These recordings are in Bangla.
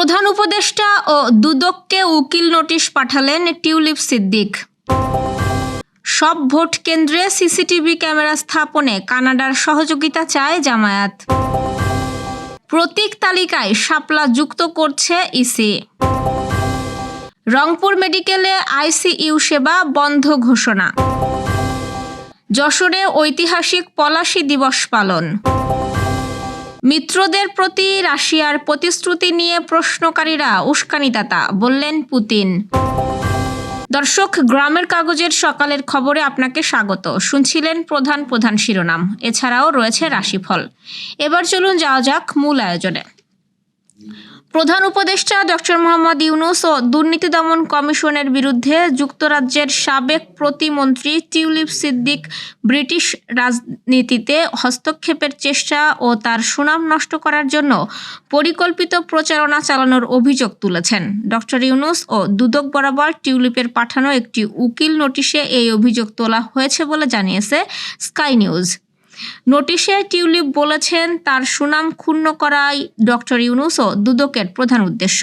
প্রধান উপদেষ্টা ও দুদককে উকিল নোটিশ পাঠালেন টিউলিপ সিদ্দিক। সব ভোট কেন্দ্রে সিসিটিভি ক্যামেরা স্থাপনে কানাডার সহযোগিতা চায় জামায়াত। প্রতীক তালিকায় শাপলা যুক্ত করছে ইসি। রংপুর মেডিকেলে আইসিইউ সেবা বন্ধ ঘোষণা। যশোরে ঐতিহাসিক পলাশী দিবস পালন। মিত্রদের প্রতি রাশিয়ার প্রতিশ্রুতি নিয়ে প্রশ্নকারীরা উস্কানিদাতা, বললেন পুতিন। দর্শক, গ্রামের কাগজের সকালের খবরে আপনাকে স্বাগত। শুনছিলেন প্রধান প্রধান শিরোনাম, এছাড়াও রয়েছে রাশিফল। এবার চলুন যাওয়া যাক মূল আয়োজনে। প্রধান উপদেষ্টা ডক্টর মোহাম্মদ ইউনুস ও দুর্নীতি দমন কমিশনের বিরুদ্ধে যুক্তরাজ্যের সাবেক প্রতিমন্ত্রী টিউলিপ সিদ্দিক ব্রিটিশ রাজনীতিতে হস্তক্ষেপের চেষ্টা ও তার সুনাম নষ্ট করার জন্য পরিকল্পিত প্রচারণা চালানোর অভিযোগ তুলেছেন। ডক্টর ইউনুস ও দুদক বরাবর টিউলিপের পাঠানো একটি উকিল নোটিশে এই অভিযোগ তোলা হয়েছে বলে জানিয়েছে স্কাই নিউজ। নোটিশে টিউলিপ বলেছেন, তার সুনাম ক্ষুণ্ণ করাই ডক্টর ইউনুস ও দুদকের প্রধান উদ্দেশ্য।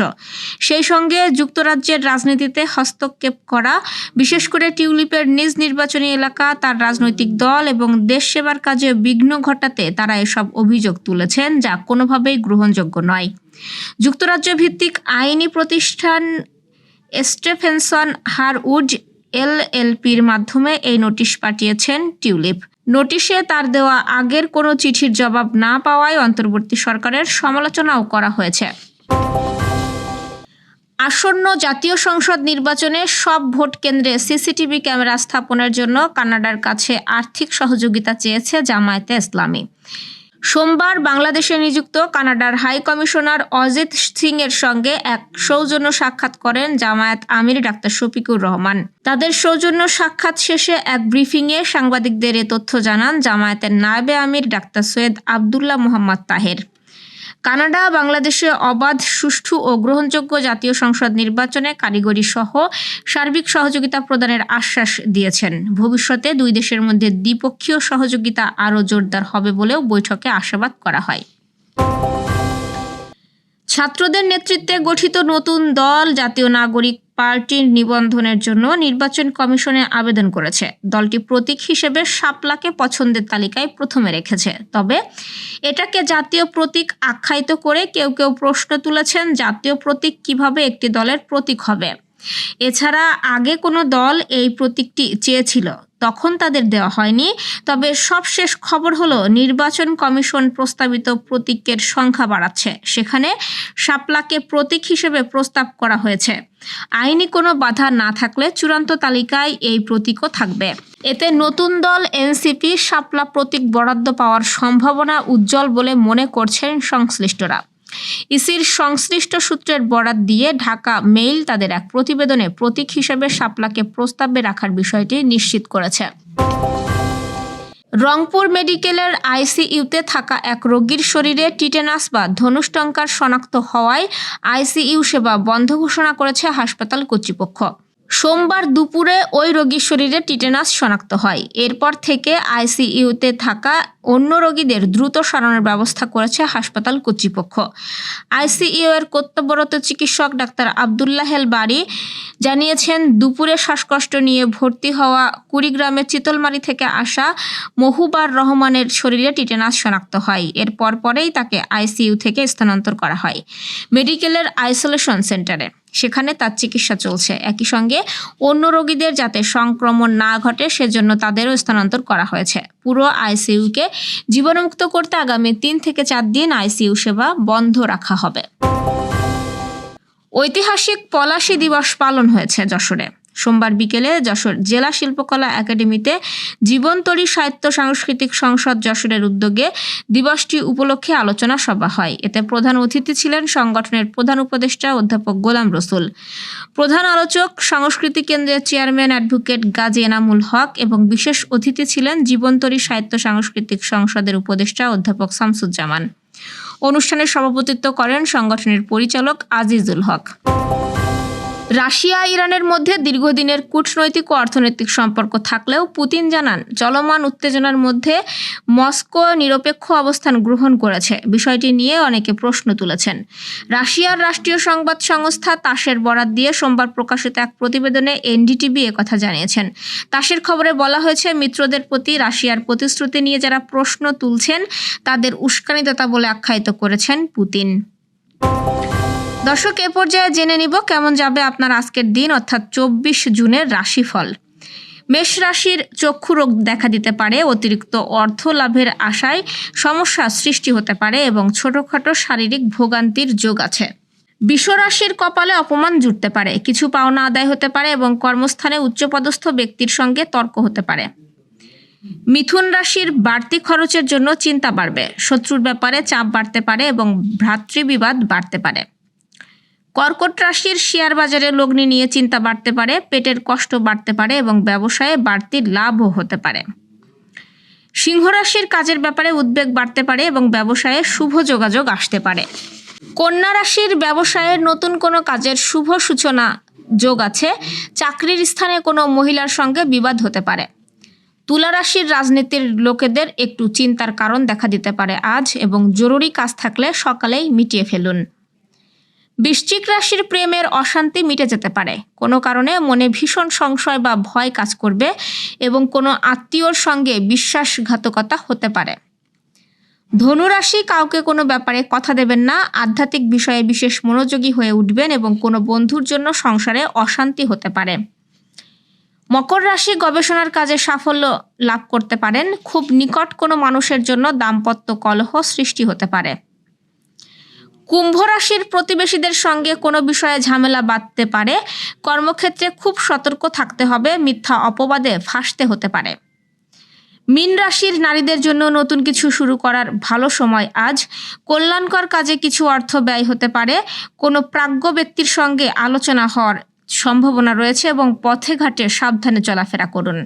সেই সঙ্গে যুক্তরাজ্যের রাজনীতিতে হস্তক্ষেপ করা, বিশেষ করে টিউলিপের নিজ নির্বাচনী এলাকা, তার রাজনৈতিক দল এবং দেশ সেবার কাজে বিঘ্ন ঘটাতে তারা এসব অভিযোগ তুলেছেন, যা কোনোভাবেই গ্রহণযোগ্য নয়। যুক্তরাজ্য ভিত্তিক আইনি প্রতিষ্ঠান স্টেফেনসন হারউড এলএলপির মাধ্যমে এই নোটিশ পাঠিয়েছেন টিউলিপ। নোটিশে তার দেওয়া আগের কোনো চিঠির জবাব না পাওয়ায় অন্তর্বর্তী সরকারের সমালোচনাও করা হয়েছে। আসন্ন জাতীয় সংসদ নির্বাচনে সব ভোট কেন্দ্রে সিসিটিভি ক্যামেরা স্থাপনের জন্য কানাডার কাছে আর্থিক সহযোগিতা চেয়েছে জামায়াতে ইসলামী। সোমবার বাংলাদেশে নিযুক্ত কানাডার হাই কমিশনার অজিত সিং এর সঙ্গে এক সৌজন্য সাক্ষাৎ করেন জামায়াত আমির ডাক্তার শফিকুর রহমান। তাদের সৌজন্য সাক্ষাৎ শেষে এক ব্রিফিংয়ে সাংবাদিকদের এ তথ্য জানান জামায়াতের নায়েবে আমির ডাক্তার সৈয়দ আবদুল্লাহ মোহাম্মদ তাহের। কানাডা, বাংলাদেশে অবাধ, সুষ্ঠু ও গ্রহণযোগ্য জাতীয় সংসদ নির্বাচনে কারিগরি সহ সার্বিক সহযোগিতা প্রদানের আশ্বাস দিয়েছেন। ভবিষ্যতে দুই দেশের মধ্যে দ্বিপক্ষীয় সহযোগিতা আরও জোরদার হবে বলেও বৈঠকে আশাবাদ করা হয়। ছাত্রদের নেতৃত্বে গঠিত নতুন দল জাতীয় নাগরিক পার্টির নিবন্ধনের জন্য নির্বাচন কমিশনে আবেদন করেছে। দলটি প্রতীক হিসেবে শাপলাকে পছন্দের তালিকায় প্রথমে রেখেছে। তবে এটাকে জাতীয় প্রতীক আখ্যায়িত করে কেউ কেউ প্রশ্ন তুলেছেন, জাতীয় প্রতীক কীভাবে একটি দলের প্রতীক হবে? এছাড়া আগে কোনো দল এই প্রতীকটি চেয়েছিল? তখন তাদের দেওয়া হয়নি। তবে সবশেষ খবর হলো, নির্বাচন কমিশন প্রস্তাবিত প্রতীকের সংখ্যা বাড়াচ্ছে। সেখানে শাপলাকে প্রতীক হিসেবে প্রস্তাব করা হয়েছে। আইনি কোনো বাধা না থাকলে চূড়ান্ত তালিকায় এই প্রতীকও থাকবে। এতে নতুন দল এনসিপি শাপলা প্রতীক বরাদ্দ পাওয়ার সম্ভাবনা উজ্জ্বল বলে মনে করছেন সংশ্লিষ্টরা। ইসির সংশ্লিষ্ট সূত্রের বরাত দিয়ে ঢাকা মেইল তাদের এক প্রতিবেদনে প্রতীক হিসেবে শাপলাকে প্রস্তাবে রাখার বিষয়টি নিশ্চিত করেছে। রংপুর মেডিকেলের আইসিইউতে থাকা এক রোগীর শরীরে টিটেনাস বা ধনুষ্টঙ্কার শনাক্ত হওয়ায় আইসিইউ সেবা বন্ধ ঘোষণা করেছে হাসপাতাল কর্তৃপক্ষ। সোমবার দুপুরে ওই রোগীর শরীরে টিটেনাস শনাক্ত হয়। এরপর থেকে আইসিইউতে থাকা অন্য রোগীদের দ্রুত সরানোর ব্যবস্থা করেছে হাসপাতাল কর্তৃপক্ষ। আইসিইউ এর কর্তব্যরত চিকিৎসক ডাক্তার আবদুল্লাহেল বাড়ি জানিয়েছেন, দুপুরে শ্বাসকষ্ট নিয়ে ভর্তি হওয়া কুড়িগ্রামের চিতলমারি থেকে আসা মহুবার রহমানের শরীরে টিটেনাস শনাক্ত হয়। এর পরপরেই তাকে আইসিইউ থেকে স্থানান্তর করা হয়। মেডিকেলের আইসোলেশন সেন্টারে। সেখানে তার চিকিৎসা চলছে। একই সঙ্গে অন্য রোগীদের যাতে সংক্রমণ না ঘটে সেজন্য তাদেরও স্থানান্তর করা হয়েছে। পুরো আইসিইউকে জীবাণুমুক্ত করতে আগামী তিন থেকে চার দিন আইসিইউ সেবা বন্ধ রাখা হবে। ঐতিহাসিক পলাশী দিবস পালন হয়েছে যশোরে। সোমবার বিকেলে যশোর জেলা শিল্পকলা একাডেমিতে জীবনতরী সাহিত্য সাংস্কৃতিক সংসদ যশোরের উদ্যোগে দিবসটি উপলক্ষে আলোচনা সভা হয়। এতে প্রধান অতিথি ছিলেন সংগঠনের প্রধান উপদেষ্টা অধ্যাপক গোলাম রসুল। প্রধান আলোচক, সংস্কৃতি কেন্দ্রের চেয়ারম্যান অ্যাডভোকেট গাজী এনামুল হক এবং বিশেষ অতিথি ছিলেন জীবনতরী সাহিত্য সাংস্কৃতিক সংসদের উপদেষ্টা অধ্যাপক শামসুজ্জামান। অনুষ্ঠানে সভাপতিত্ব করেন সংগঠনের পরিচালক আজিজুল হক। রাশিয়া, ইরানের মধ্যে দীর্ঘদিনের কূটনৈতিক ও অর্থনৈতিক সম্পর্ক থাকলেও পুতিন জানান, চলমান উত্তেজনার মধ্যে মস্কো নিরপেক্ষ অবস্থান গ্রহণ করেছে। বিষয়টি নিয়ে অনেকে প্রশ্ন তুলেছেন। রাশিয়ার রাষ্ট্রীয় সংবাদ সংস্থা তাসের বরাত দিয়ে সোমবার প্রকাশিত এক প্রতিবেদনে এনডিটিভি কথা জানিয়েছেন। তাসের খবরে বলা হয়েছে, মিত্রদের প্রতি রাশিয়ার প্রতিশ্রুতি নিয়ে যারা প্রশ্ন তুলছেন, তাদের উস্কানিদাতা বলে আখ্যায়িত করেছেন পুতিন। দর্শক, এ পর্যায়ে জেনে নিব কেমন যাবে আপনার আজকের দিন, অর্থাৎ চব্বিশ জুনের রাশিফল। মেষ রাশির চক্ষু রোগ দেখা দিতে পারে, অতিরিক্ত অর্থ লাভের আশায় সমস্যা সৃষ্টি হতে পারে এবং ছোটখাটো শারীরিক ভোগান্তির যোগ আছে। বিশ্বরাশির কপালে অপমান জুটতে পারে, কিছু পাওনা আদায় হতে পারে এবং কর্মস্থানে উচ্চপদস্থ ব্যক্তির সঙ্গে তর্ক হতে পারে। মিথুন রাশির বাড়তি খরচের জন্য চিন্তা বাড়বে, শত্রুর ব্যাপারে চাপ বাড়তে পারে এবং ভ্রাতৃবিবাদ বাড়তে পারে। কর্কট রাশির শেয়ার বাজারে লগ্নি নিয়ে চিন্তা বাড়তে পারে, পেটের কষ্ট বাড়তে পারে এবং ব্যবসায়ে বাড়তি লাভও হতে পারে। সিংহ রাশির কাজের ব্যাপারে উদ্বেগ বাড়তে পারে এবং ব্যবসায়ে শুভ যোগাযোগ আসতে পারে। কন্যা রাশির ব্যবসায়ের নতুন কোনো কাজের শুভ সূচনা যোগ আছে, চাকরির স্থানে কোনো মহিলার সঙ্গে বিবাদ হতে পারে। তুলা রাশির রাজনীতির লোকেদের একটু চিন্তার কারণ দেখা দিতে পারে আজ এবং জরুরি কাজ থাকলে সকালেই মিটিয়ে ফেলুন। বৃশ্চিক রাশির প্রেমের অশান্তি মিটে যেতে পারে। কোনো কারণে মনে ভীষণ সংশয় বা ভয় কাজ করবে এবং কোনো আত্মীয়র সঙ্গে বিশ্বাসঘাতকতা হতে পারে। ধনুরাশি কাউকে কোনো ব্যাপারে কথা দেবেন না, আধ্যাত্মিক বিষয়ে বিশেষ মনোযোগী হয়ে উঠবেন এবং কোনো বন্ধুর জন্য সংসারে অশান্তি হতে পারে। মকর রাশি গবেষণার কাজে সাফল্য লাভ করতে পারেন। খুব নিকট কোনো মানুষের জন্য দাম্পত্য কলহ সৃষ্টি হতে পারে। কুম্ভ রাশির প্রতিবেশীদের সঙ্গে কোনো বিষয়ে ঝামেলা বাঁধতে পারে, কর্মক্ষেত্রে খুব সতর্ক থাকতে হবে, মিথ্যা অপবাদে ফাঁসতে হতে পারে। মীন রাশির নারীদের জন্য নতুন কিছু শুরু করার ভালো সময় আজ। কল্যাণকর কাজে কিছু অর্থ ব্যয় হতে পারে, কোনো প্রাজ্ঞ ব্যক্তির সঙ্গে আলোচনা হওয়ার সম্ভাবনা রয়েছে এবং পথে ঘাটে সাবধানে চলাফেরা করুন।